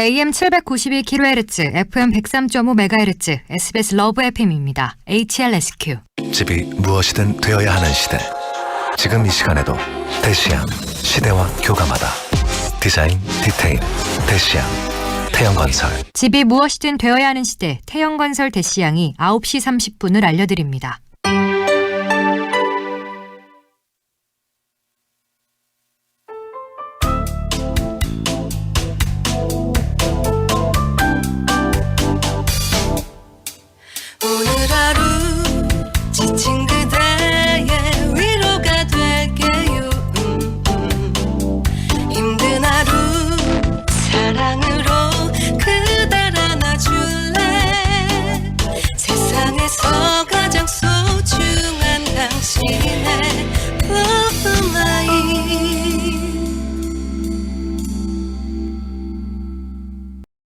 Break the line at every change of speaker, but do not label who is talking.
AM 792kHz, FM 103.5MHz, SBS 러브 FM입니다. HLSQ.
집이 무엇이든 되어야 하는 시대. 지금 이 시간에도 대시양 시대와 교감하다. 디자인 디테일 대시양 태영건설
집이 무엇이든 되어야 하는 시대, 태영건설 대시양이 9시 30분을 알려드립니다.
오늘 하루 지친 그대의 위로가 될게요. 음, 힘든 하루 사랑으로 그댈 안아줄래? 세상에서